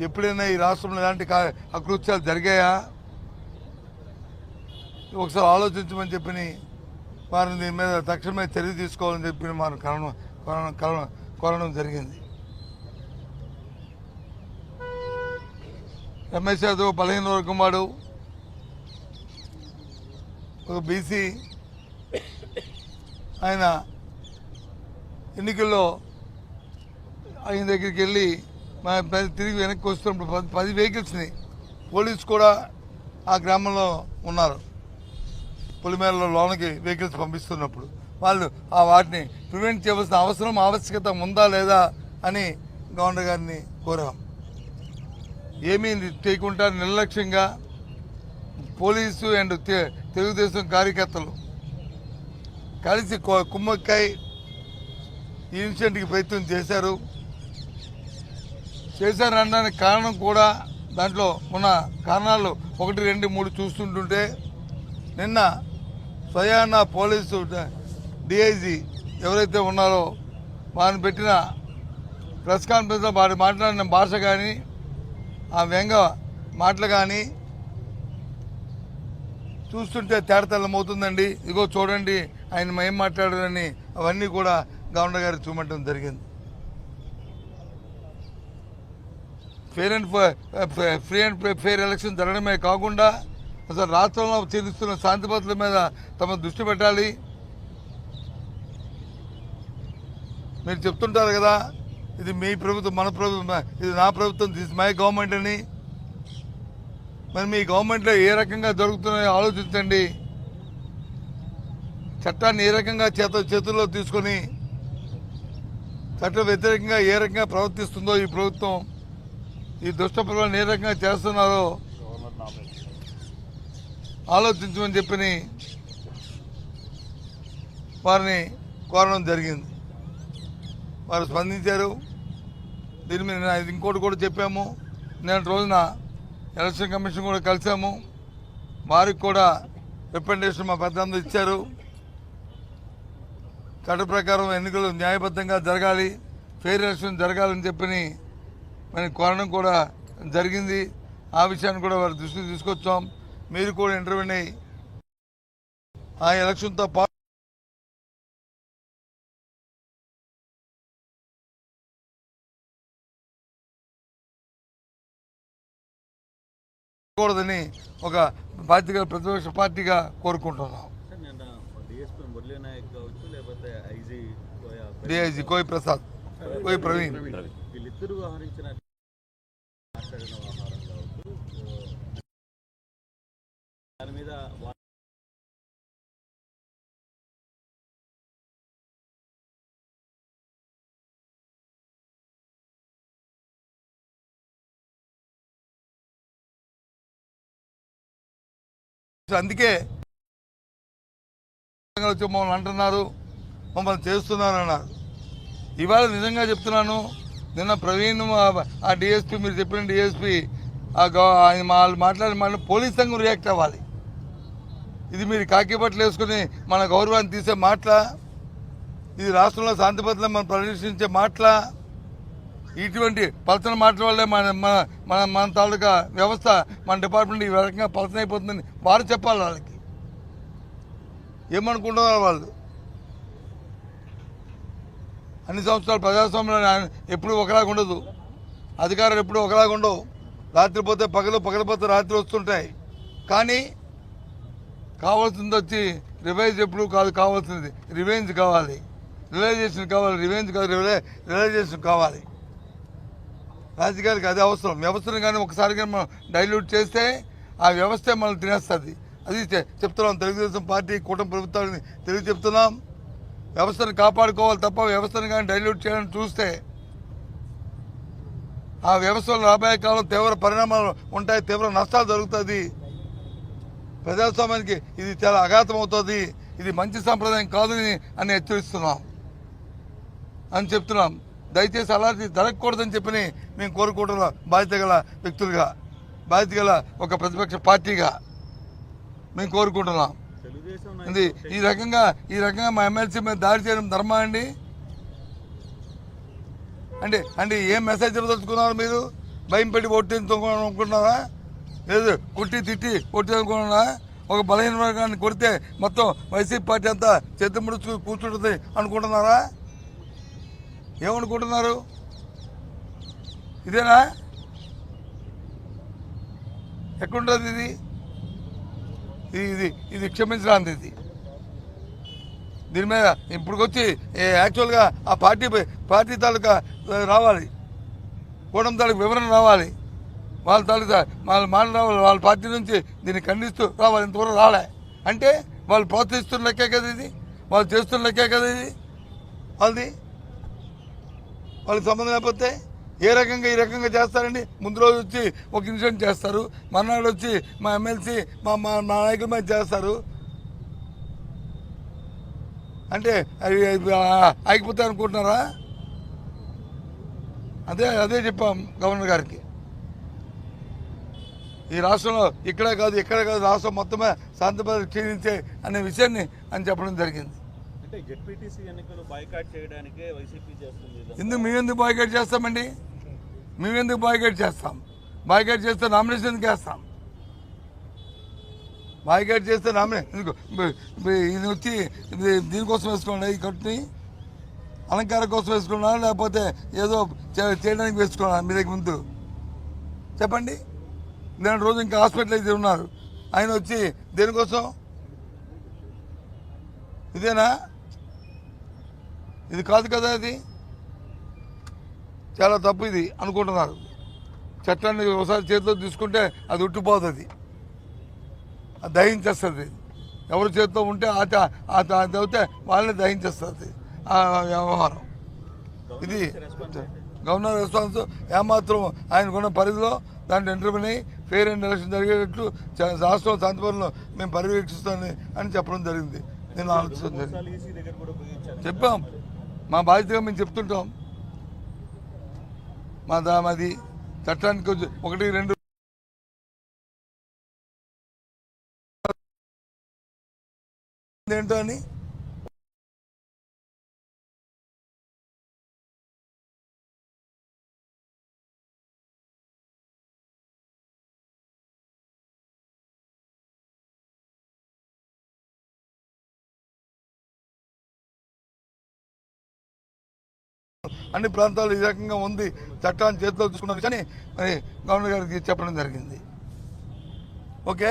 ఎప్పుడైనా ఈ రాష్ట్రంలో ఇలాంటి కా- అకృత్యాలు జరిగాయా? ఒకసారి ఆలోచించమని చెప్పి వారిని దీని మీద తక్షణమే చర్య తీసుకోవాలని చెప్పి మనం కలవడం కోరడం- కలవడం- కోరడం జరిగింది. రమేష్ యాదవ్ బలహీన వర్గం వాడు. ఒక బీసీ. ఆయన ఎన్నికల్లో ఆయన దగ్గరికి వెళ్ళి తిరిగి వెనక్కి వస్తున్నప్పుడు పది పది వెహికల్స్ని పోలీసు కూడా ఆ గ్రామంలో ఉన్నారు. పొలిమేరలో లోనకి వెహికల్స్ పంపిస్తున్నప్పుడు. వాళ్ళు ఆ వాటిని ప్రివెంట్ చేయవలసిన అవసరం ఆవశ్యకత ఉందా లేదా అని గవర్నర్ గారిని కోరాం. ఏమీ చేయకుండా నిర్లక్ష్యంగా పోలీసు అండ్ తెలుగుదేశం కార్యకర్తలు కలిసి కుమ్మక్కై ఈ ఇన్సిడెంట్కి ప్రయత్నం చేశారు. చేశారనడానికి కారణం కూడా దాంట్లో ఉన్న కారణాలు ఒకటి రెండు మూడు చూస్తుంటుంటే నిన్న స్వయాన పోలీసు డిఐజీ ఎవరైతే ఉన్నారో వారిని పెట్టిన ప్రెస్ కాన్ఫరెన్స్లో వారు మాట్లాడిన భాష కానీ ఆ వ్యంగ మాటలు కానీ చూస్తుంటే తేడతెల్లమవుతుందండి ఇదిగో చూడండి ఆయన ఏం మాట్లాడారని అవన్నీ కూడా గవర్నర్ గారికి చూపట్టడం జరిగింది. Fair and free and fair election జరగడమే కాకుండా అసలు రాష్ట్రంలో చెల్లిస్తున్న శాంతి భద్రతల మీద తమ దృష్టి పెట్టాలి. మీరు చెప్తుంటారు కదా ఇది మీ ప్రభుత్వం మన ప్రభుత్వం ఇది నా ప్రభుత్వం దిస్ మై గవర్నమెంట్ అని. మరి మీ గవర్నమెంట్లో ఏ రకంగా జరుగుతున్నాయో ఆలోచించండి. చట్టాన్ని ఏ రకంగా చేత చేతుల్లో తీసుకొని చట్ట వ్యతిరేకంగా ఏ రకంగా ప్రవర్తిస్తుందో ఈ ప్రభుత్వం ఈ దుష్ట ప్రజలను ఏ రకంగా చేస్తున్నారో ఆలోచించమని చెప్పి వారిని కోరడం జరిగింది. వారు స్పందించారు. దీని మీద నేను ఇంకోటి కూడా చెప్పాము. నేను రోజున ఎలక్షన్ కమిషన్ కూడా కలిసాము వారికి కూడా రిప్రజెంటేషన్ మా పెద్దందరూ ఇచ్చారు. చట్ట ప్రకారం ఎన్నికలు న్యాయబద్ధంగా జరగాలి. ఫెయిర్ ఎలక్షన్ జరగాలని చెప్పి మరి కోరడం కూడా జరిగింది. ఆ విషయాన్ని కూడా వారి దృష్టికి తీసుకొచ్చాం. మీరు కూడా ఇంటర్వ్యూని అయ్యి ఆ ఎలక్షన్తో పాటు కూడదని ఒక బాధ్యత ప్రతిపక్ష పార్టీగా కోరుకుంటున్నాం. డిఐజీ కోయి ప్రసాద్ కోయి ప్రవీణ్. వీళ్ళిద్దరూ వ్యవహరించిన మాట్లాడిన వ్యవహారం కావచ్చు దాని మీద అందుకే వచ్చి మమ్మల్ని అంటున్నారు మమ్మల్ని చేస్తున్నారు అన్నారు. ఇవాళ నిజంగా చెప్తున్నాను నిన్న ప్రవీణ్ ఆ- డిఎస్పీ మీరు చెప్పిన డిఎస్పీ ఆ ఆయన వాళ్ళు మాట్లాడిన మాట పోలీస్ సంఘం రియాక్ట్ అవ్వాలి. ఇది మీరు కాకి బట్టలు వేసుకుని మన గౌరవాన్ని తీసే మాటల? ఇది రాష్ట్రంలో శాంతి భద్రతలను మనం ప్రదర్శించే మాటల? ఇటువంటి పలచన మాటల వల్లే మన మన మన మన తాలూకా వ్యవస్థ మన డిపార్ట్మెంట్ ఈ రకంగా పలచన అయిపోతుందని వారు చెప్పాలి వాళ్ళకి. ఏమనుకుంటున్నారు వాళ్ళు? అన్ని సంవత్సరాలు ప్రజాస్వామ్యంలో ఎప్పుడు ఒకలాగా ఉండదు. అధికారులు ఎప్పుడు ఒకలాగా ఉండవు. రాత్రి పోతే పగలు పగలిపోతే రాత్రి వస్తుంటాయి. కానీ కావాల్సింది వచ్చి రివైజ్ ఎప్పుడు కాదు కావాల్సింది రివెంజ్ కావాలి. రియలైజేషన్ కావాలి రివెంజ్ కాదు రియలైజేషన్ కావాలి. రాజకీయాలకు అది అవసరం. వ్యవస్థను కానీ ఒకసారి కానీ మనం డైల్యూట్ చేస్తే ఆ వ్యవస్థే మనం తినేస్తుంది. అది చెప్తున్నాం. తెలుగుదేశం పార్టీ కూటమి ప్రభుత్వాన్ని తెలియ చెప్తున్నాం. వ్యవస్థను కాపాడుకోవాలి తప్ప వ్యవస్థను కానీ డైల్యూట్ చేయడానికి చూస్తే ఆ వ్యవస్థలో రాబోయే కాలం తీవ్ర పరిణామాలు ఉంటాయి తీవ్ర నష్టాలు జరుగుతుంది ప్రజాస్వామ్యానికి ఇది చాలా అఘాతం అవుతుంది ఇది మంచి సంప్రదాయం కాదని అని హెచ్చరిస్తున్నాం. అని చెప్తున్నాం. దయచేసి అలాంటి జరగకూడదని చెప్పని మేము కోరుకుంటున్నాం బాధ్యత గల వ్యక్తులుగా బాధ్యత గల ఒక ప్రతిపక్ష పార్టీగా మేము కోరుకుంటున్నాం. ఇది ఈ రకంగా ఈ రకంగా మా ఎమ్మెల్సీ మీద దాడి చేయడం ధర్మా అండి? అంటే అంటే ఏం మెసేజ్ ఇవ్వదలుచుకున్నారు మీరు? భయం పెట్టి ఓటు అనుకుంటున్నారా? లేదు కొట్టి తిట్టి ఓటు అనుకుంటున్నా ఒక బలహీన వర్గాన్ని కొడితే మొత్తం వైసీపీ పార్టీ అంతా చేతి ముడుచు కూర్చుంటుంది అనుకుంటున్నారా? ఏమనుకుంటున్నారు? ఇదేనా? ఎక్కడుంటుంది ఇది? ఇది ఇది క్షమించడానికి ఇది. దీని మీద ఇప్పుడుకొచ్చి యాక్చువల్గా ఆ పార్టీ పార్టీ తాలూకా రావాలి. కూడం తాలూకు వివరణ రావాలి. వాళ్ళ తాలూకా వాళ్ళ మాట రావాలి. వాళ్ళ పార్టీ నుంచి దీన్ని ఖండిస్తూ రావాలి. ఇంతవరకు రాలే. అంటే వాళ్ళు ప్రోత్సహిస్తున్న లెక్కే కదా ఇది? వాళ్ళు చేస్తున్న లెక్కే కదా ఇది? వాళ్ళది? వాళ్ళకి సంబంధం లేకపోతే? ఏ రకంగా ఈ రకంగా చేస్తారండి? ముందు రోజు వచ్చి ఒక ఇన్సిడెంట్ చేస్తారు. మర్నాడు వచ్చి మా ఎమ్మెల్సీ మా మా నాయకుల మీద చేస్తారు. అంటే అవి ఆగిపోతాయి అనుకుంటున్నారా? అదే అదే చెప్పాం గవర్నర్ గారికి. ఈ రాష్ట్రంలో ఇక్కడే కాదు ఇక్కడే కాదు రాష్ట్రం మొత్తమే శాంతిభద్రత క్షీణించే అనే విషయాన్ని అని చెప్పడం జరిగింది. అంటే జెడ్పీటీసీ ఎన్నికలు బాయ్కాట్ చేయడానికే వైసీపీ చేస్తుంది ఎందుకు మేము ఎందుకు చేస్తామండి? మేము ఎందుకు చేస్తాం? బాయ్కాట్ చేస్తే నామినేషన్ ఎందుకు వేస్తాం? బాయ్కాట్ చేస్తే నామినేషన్ ఇది వచ్చి దీనికోసం వేసుకోండి ఈ కట్టుని? అలంకారం కోసం వేసుకున్నా లేకపోతే ఏదో చే- చేయడానికి వేసుకున్నా మీ దగ్గర ముందు? చెప్పండి. నేను రోజు ఇంకా హాస్పిటల్ అయితే ఉన్నారు. ఆయన వచ్చి దేనికోసం? ఇదేనా? ఇది కాదు కదా ఇది? చాలా తప్పు ఇది అనుకుంటున్నారు. చట్టాన్ని ఒకసారి చేతిలో తీసుకుంటే అది ఉట్టిపోతుంది. అది దహించేస్తుంది. ఎవరి చేతిలో ఉంటే ఆ ఆ అవుతే వాళ్ళని దహించేస్తుంది. ఆ వ్యవహారం. ఇది గవర్నర్ రెస్పాన్స్ ఏమాత్రం ఆయనకున్న పరిధిలో దాంట్లో ఇంటర్వ్యూ అయ్యి ఫెయిర్ అండ్ ఎలక్షన్ జరిగేటట్లు రాష్ట్రం శాంతిపురంలో మేము పర్యవేక్షిస్తామని అని చెప్పడం జరిగింది. నేను ఆలోచించడం జరిగింది. చెప్పాం. మా బాధ్యతగా మేము చెప్తుంటాం. మా దా మాది చట్టానికి కొంచెం ఒకటి రెండు ఏంటో అని అన్ని ప్రాంతాలు ఈ రకంగా ఉంది. చట్టాన్ని చేతిలో తీసుకున్నారు కానీ మరి గవర్నర్ గారికి చెప్పడం జరిగింది. ఓకే?